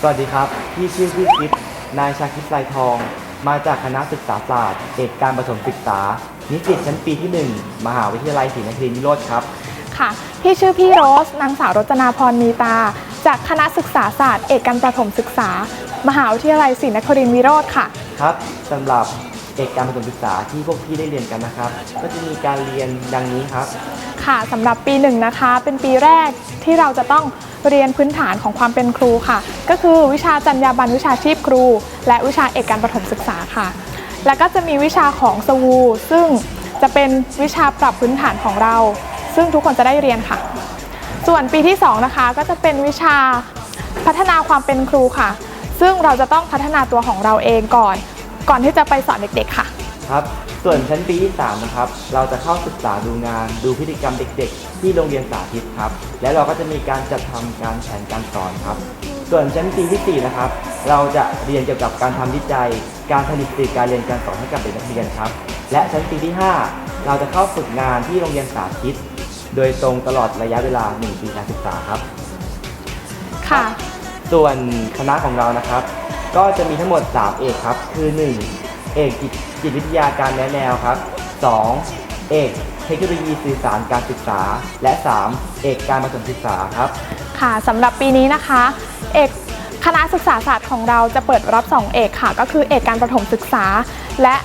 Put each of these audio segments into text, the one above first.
สวัสดีครับ พี่ชื่อพี่คิด นายชาคิดไซทอง มาจากคณะศึกษาศาสตร์เอกการประถมศึกษา นิสิตชั้นปีที่ 1 มหาวิทยาลัยศรีนครินทร์วิโรธครับ ค่ะพี่ชื่อพี่โรส นางสาวรจนาพรมีตา จากคณะศึกษาศาสตร์เอกการประถมศึกษา มหาวิทยาลัยศรีนครินทร์วิโรธค่ะ ครับสำหรับเอกการประถมศึกษาที่พวกพี่ได้เรียนกันนะครับ ก็จะมีการเรียนดังนี้ครับ ค่ะสำหรับปีหนึ่งนะคะ เป็นปีแรกที่เราจะต้องเรียนพื้นฐานของความเป็นครูค่ะ ก็คือวิชาจรรยาบรรณวิชาชีพครู และวิชาเอกการประถมศึกษาค่ะ แล้วก็จะมีวิชาของสวู ซึ่งจะเป็นวิชาปรับพื้นฐานของเรา ซึ่งทุกคนจะได้เรียนค่ะ ส่วนปีที่สองนะคะก็จะเป็นวิชาพัฒนาความเป็นครูค่ะ ซึ่งเราจะต้องพัฒนาตัวของเราเองก่อน ก่อนที่จะไปสอนเด็กๆค่ะ ครับ ส่วนชั้นปีที่3นะครับ เราจะเข้าศึกษาดูงาน ดูพฤติกรรมเด็ก ๆ ที่โรงเรียนสาธิตครับ และเราก็จะมีการจัดทำการแผนการสอนครับ ส่วนชั้นปีที่4นะครับ เราจะเรียนเกี่ยวกับการทำวิจัย การผลิตสื่อการเรียนการสอนให้กับเด็กนักเรียนครับ และชั้นปีที่ 5 เราจะเข้าฝึกงานที่โรงเรียนสาธิต โดยตรงตลอดระยะเวลา 1 ปีการศึกษาครับ ค่ะ ส่วนคณะของเรานะครับ ก็จะมีทั้งหมด 3 เอกครับ คือ 1. เอกจิตจิตวิทยาการแนะแนวครับ 2. เอกเทคโนโลยีสื่อสารการศึกษา และ 3. เอกการประถมศึกษาครับค่ะสำหรับปีนี้นะคะ เอกคณะศึกษาศาสตร์ของเราจะเปิดรับ 2 เอกค่ะ ก็คือเอกการประถมศึกษา และ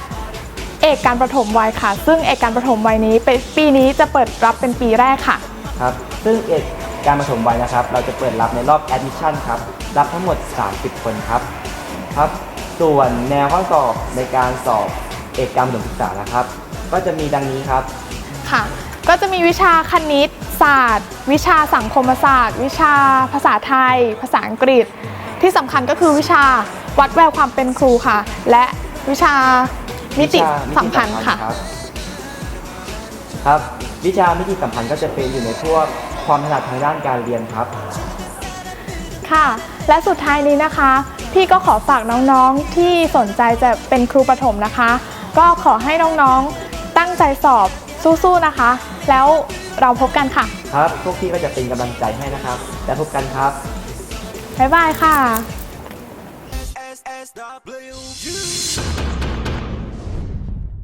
เอกการประถมวัยค่ะ ซึ่งเอกการประถมวัยนี้เป็นปีนี้จะเปิดรับเป็นปีแรกค่ะครับซึ่งเอกการประถมวัยนะครับ เราจะเปิดรับในรอบ admission ครับ รับทั้งหมด 30 คนครับครับ ส่วนแนวข้อสอบในการสอบเอกการประถมศึกษานะครับ ก็จะมีดังนี้ครับ ค่ะ ก็จะมีวิชาคณิตศาสตร์ วิชาสังคมศาสตร์ วิชาภาษาไทย ภาษาอังกฤษ ที่สำคัญก็คือวิชาวัดแววความเป็นครูค่ะ และวิชามิติวิชาสัมพันธ์ค่ะ รับครับ วิชามิติสัมพันธ์ก็จะเป็นอยู่ในพวกความถนัดทางด้านการเรียนครับ ค่ะ และสุดท้ายนี้นะคะ พี่ก็ขอฝากน้องๆที่สนใจจะเป็นครูประถมนะคะ ก็ขอให้น้องๆตั้งใจสอบสู้ๆนะคะ แล้วเราพบกันค่ะ ครับ พวกพี่ก็จะเป็นกำลังใจให้นะครับ แล้วพบกันครับ บ๊ายบายค่ะ SSW.